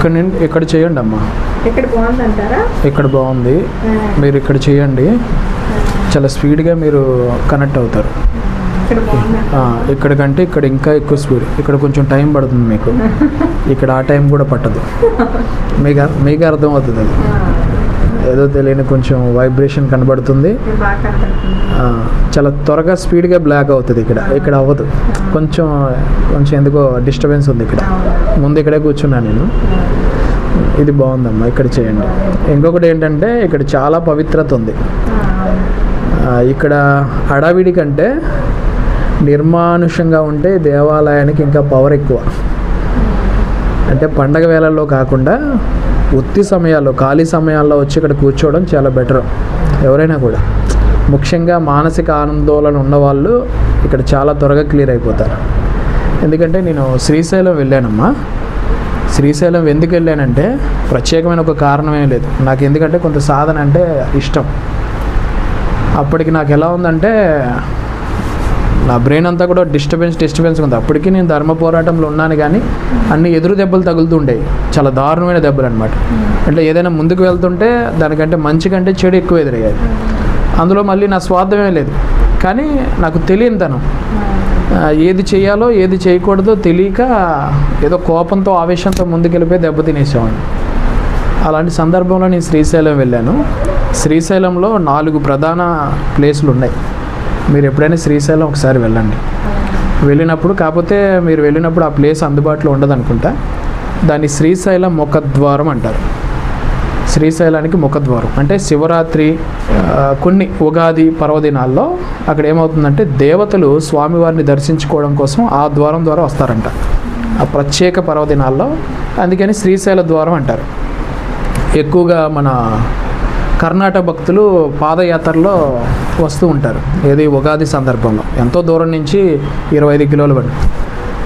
ఇక్కడ ఇక్కడ చేయండి అమ్మా ఇక్కడ బాగుందంటారా? ఇక్కడ బాగుంది. మీరు ఇక్కడ చేయండి. చాలా స్పీడ్గా మీరు కనెక్ట్ అవుతారు. ఇక్కడ కంటే ఇక్కడ ఇంకా ఎక్కువ స్పీడ్. ఇక్కడ కొంచెం టైం పడుతుంది మీకు. ఇక్కడ ఆ టైం కూడా పట్టదు. మీకు మీకు అర్థం అవుతుంది అది ఏదో తెలియని కొంచెం వైబ్రేషన్ కనబడుతుంది. చాలా త్వరగా స్పీడ్గా బ్లాక్ అవుతుంది ఇక్కడ. ఇక్కడ అవ్వదు. కొంచెం కొంచెం ఎందుకో డిస్టర్బెన్స్ ఉంది ఇక్కడ. ముందు ఇక్కడే కూర్చున్నాను నేను. ఇది బాగుందమ్మా ఇక్కడ చేయండి. ఇంకొకటి ఏంటంటే ఇక్కడ చాలా పవిత్రత ఉంది. ఇక్కడ హడావిడి కంటే నిర్మానుషంగా ఉంటే దేవాలయానికి ఇంకా పవర్ ఎక్కువ. అంటే పండగ వేళల్లో కాకుండా ఒత్తి సమయాల్లో ఖాళీ సమయాల్లో వచ్చి ఇక్కడ కూర్చోవడం చాలా బెటర్ ఎవరైనా కూడా. ముఖ్యంగా మానసిక ఆందోళన ఉన్నవాళ్ళు ఇక్కడ చాలా త్వరగా క్లియర్ అయిపోతారు. ఎందుకంటే నేను శ్రీశైలం వెళ్ళానమ్మా. శ్రీశైలం ఎందుకు వెళ్ళానంటే ప్రత్యేకమైన ఒక కారణమే లేదు. నాకు ఎందుకంటే కొంత సాధన అంటే ఇష్టం. అప్పటికి నాకు ఎలా ఉందంటే నా బ్రెయిన్ అంతా కూడా డిస్టర్బెన్స్ డిస్టర్బెన్స్ ఉంది. అప్పటికి నేను ధర్మ పోరాటంలో ఉన్నాను కానీ అన్ని ఎదురు దెబ్బలు తగులుతుండేవి చాలా దారుణమైన దెబ్బలు అనమాట అంటే ఏదైనా ముందుకు వెళ్తుంటే దానికంటే మంచి కంటే చెడు ఎక్కువ ఎదురయ్యాయి అందులో మళ్ళీ నా స్వార్థమే లేదు. కానీ నాకు తెలియనితనం ఆ, ఏది చేయాలో ఏది చేయకూడదో తెలియక ఏదో కోపంతో ఆవేశంతో ముందుకెళ్ళిపోయి దెబ్బ తినేసేవాడిని. అలాంటి సందర్భంలో నేను శ్రీశైలం వెళ్ళాను. శ్రీశైలంలో నాలుగు ప్రధాన ప్లేసులు ఉన్నాయి మీరు ఎప్పుడైనా శ్రీశైలం ఒకసారి వెళ్ళండి. వెళ్ళినప్పుడు కాకపోతే మీరు వెళ్ళినప్పుడు ఆ ప్లేస్ అందుబాటులో ఉండదు అనుకుంటా దాన్ని శ్రీశైలం ముఖద్వారం అంటారు. శ్రీశైలానికి ముఖద్వారం. అంటే శివరాత్రి కొన్ని ఉగాది పర్వదినాల్లో అక్కడ ఏమవుతుందంటే దేవతలు స్వామివారిని దర్శించుకోవడం కోసం ఆ ద్వారం ద్వారా వస్తారంట. ఆ ప్రత్యేక పర్వదినాల్లో. అందుకని శ్రీశైల ద్వారం అంటారు. ఎక్కువగా మన కర్ణాటక భక్తులు పాదయాత్రలో వస్తూ ఉంటారు. ఏది ఉగాది సందర్భంలో. ఎంతో దూరం నుంచి ఇరవై ఐదు కిలోలు పడి.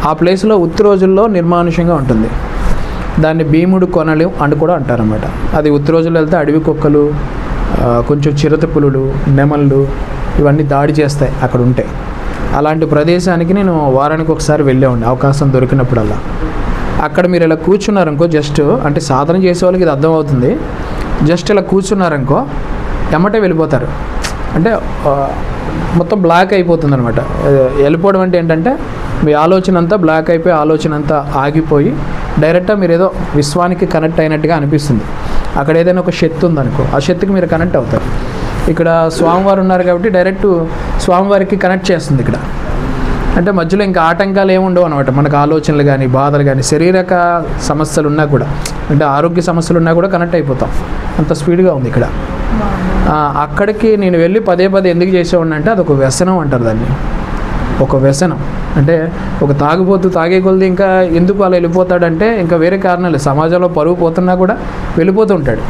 ఆ ప్లేస్లో ఉత్తి రోజుల్లో నిర్మానుషంగా ఉంటుంది. దాన్ని భీముడు కొనలు అని కూడా అంటారనమాట అది ఉత్తి రోజుల్లో వెళ్తే అడవి కుక్కలు కొంచెం చిరుత పులులు నెమళ్ళు ఇవన్నీ దాడి చేస్తాయి అక్కడ ఉంటే. అలాంటి ప్రదేశానికి నేను వారానికి ఒకసారి వెళ్ళేవాడిని. అవకాశం దొరికినప్పుడల్లా. అక్కడ మీరు ఇలా కూర్చున్నారు అనుకో జస్ట్ అంటే సాధన చేసే వాళ్ళకి ఇది అర్థమవుతుంది జస్ట్ ఇలా కూర్చున్నారనుకో ఎమ్మటే వెళ్ళిపోతారు. అంటే మొత్తం బ్లాక్ అయిపోతుంది అనమాట వెళ్ళిపోవడం అంటే ఏంటంటే మీ ఆలోచన అంతా బ్లాక్ అయిపోయి ఆలోచన అంతా ఆగిపోయి డైరెక్ట్గా మీరు ఏదో విశ్వానికి కనెక్ట్ అయినట్టుగా అనిపిస్తుంది. అక్కడ ఏదైనా ఒక శక్తి ఉందనుకో ఆ శక్తికి మీరు కనెక్ట్ అవుతారు. ఇక్కడ స్వామివారు ఉన్నారు కాబట్టి డైరెక్ట్ స్వామివారికి కనెక్ట్ చేస్తుంది ఇక్కడ. అంటే మధ్యలో ఇంకా ఆటంకాలు ఏమి ఉండవు అనమాట మనకు ఆలోచనలు కానీ బాధలు కానీ శరీరక సమస్యలు ఉన్నా కూడా అంటే ఆరోగ్య సమస్యలు ఉన్నా కూడా కనెక్ట్ అయిపోతాం. అంత స్పీడ్గా ఉంది ఇక్కడ. అక్కడికి నేను వెళ్ళి పదే పదే ఎందుకు చేసేవాడిని అంటే అదొక వ్యసనం అంటారు దాన్ని. ఒక వ్యసనం. అంటే ఒక తాగుబోతు తాగే కొలది ఇంకా ఎందుకు అలా వెళ్ళిపోతాడంటే ఇంకా వేరే కారణాలు. సమాజంలో పరువు పోతున్నా కూడా వెళ్ళిపోతూ ఉంటాడు.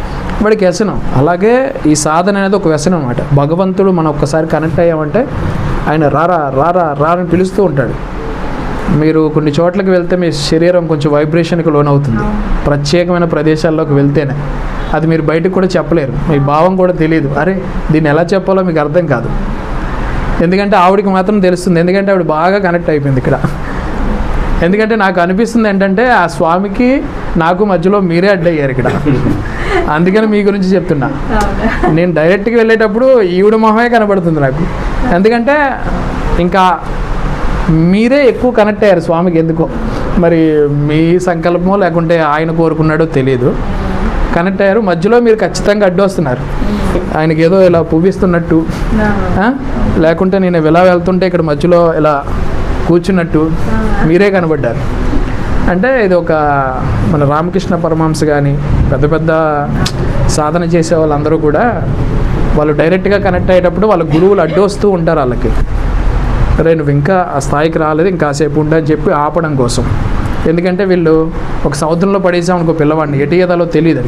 వాడికి వ్యసనం. అలాగే ఈ సాధన అనేది ఒక వ్యసనం అనమాట భగవంతుడు మనం ఒక్కసారి కనెక్ట్ అయ్యామంటే ఆయన రారా రారా రా అని పిలుస్తూ ఉంటాడు. మీరు కొన్ని చోట్లకి వెళ్తే మీ శరీరం కొంచెం వైబ్రేషన్కి లోనవుతుంది. ప్రత్యేకమైన ప్రదేశాల్లోకి వెళ్తేనే. అది మీరు బయటకు కూడా చెప్పలేరు. మీ భావం కూడా తెలియదు అరే దీన్ని ఎలా చెప్పాలో మీకు అర్థం కాదు. ఎందుకంటే ఆవిడకి మాత్రం తెలుస్తుంది. ఎందుకంటే ఆవిడ బాగా కనెక్ట్ అయిపోయింది ఇక్కడ. ఎందుకంటే నాకు అనిపిస్తుంది ఏంటంటే ఆ స్వామికి నాకు మధ్యలో మీరే అడ్డయ్యారు ఇక్కడ. అందుకని మీ గురించి చెప్తున్నా. నేను డైరెక్ట్గా వెళ్ళేటప్పుడు ఈవిడ మొహమే కనబడుతుంది నాకు. ఎందుకంటే ఇంకా మీరే ఎక్కువ కనెక్ట్ అయ్యారు స్వామికి ఎందుకో. మరి మీ సంకల్పమో లేకుంటే ఆయన కోరుకున్నాడో తెలియదు కనెక్ట్ అయ్యారు. మధ్యలో మీరు ఖచ్చితంగా అడ్డు వస్తున్నారు. ఆయనకి ఏదో ఇలా పువ్విస్తున్నట్టు. ఆ? లేకుంటే నేను ఇలా వెళ్తుంటే ఇక్కడ మధ్యలో ఇలా కూర్చున్నట్టు మీరే కనబడ్డారు. అంటే ఇది ఒక మన రామకృష్ణ పరమహంస కానీ పెద్ద పెద్ద సాధన చేసే వాళ్ళందరూ కూడా వాళ్ళు డైరెక్ట్గా కనెక్ట్ అయ్యేటప్పుడు వాళ్ళ గురువులు అడ్డు వస్తూ ఉంటారు వాళ్ళకి. రే నువ్వు ఇంకా ఆ స్థాయికి రాలేదు ఇంకాసేపు ఉండని చెప్పి ఆపడం కోసం. ఎందుకంటే వీళ్ళు ఒక సముద్రంలో పడేసాం అనుకో పిల్లవాడిని ఎటు ఈదాలో తెలియదు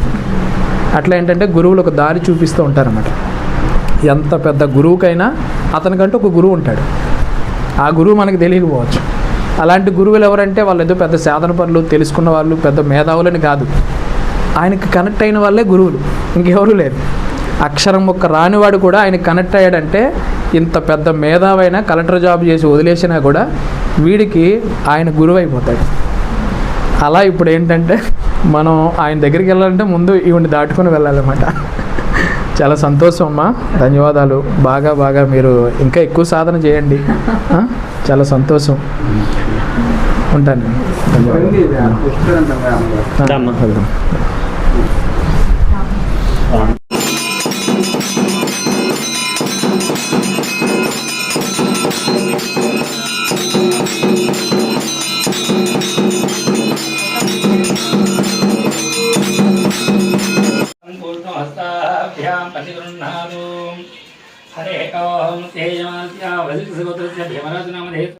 అట్లా ఏంటంటే గురువులు ఒక దారి చూపిస్తూ ఉంటారన్నమాట. ఎంత పెద్ద గురువుకైనా అతనికంటూ ఒక గురువు ఉంటాడు. ఆ గురువు మనకి తెలియకపోవచ్చు. అలాంటి గురువులు ఎవరంటే వాళ్ళు ఏదో పెద్ద సాధన పనులు తెలుసుకున్న వాళ్ళు పెద్ద మేధావులని కాదు. ఆయనకి కనెక్ట్ అయిన వాళ్ళే గురువులు. ఇంకెవరూ లేరు. అక్షరం ఒక్క రానివాడు కూడా ఆయన కనెక్ట్ అయ్యాడంటే ఇంత పెద్ద మేధావైనా కలెక్టర్ జాబ్ చేసి వదిలేసినా కూడా వీడికి ఆయన గురువు అయిపోతాడు. అలా ఇప్పుడు ఏంటంటే మనం ఆయన దగ్గరికి వెళ్ళాలంటే ముందు ఈవిని దాటుకొని వెళ్ళాలన్నమాట. చాలా సంతోషం అమ్మా ధన్యవాదాలు. బాగా బాగా మీరు ఇంకా ఎక్కువ సాధన చేయండి. ఆ? చాలా సంతోషం. ఉంటాను. ధన్యవాదాలు. ఏకోహం తేజమాన్యా వదిలి సుగోత్రస్య భీమరాజు నామధేయ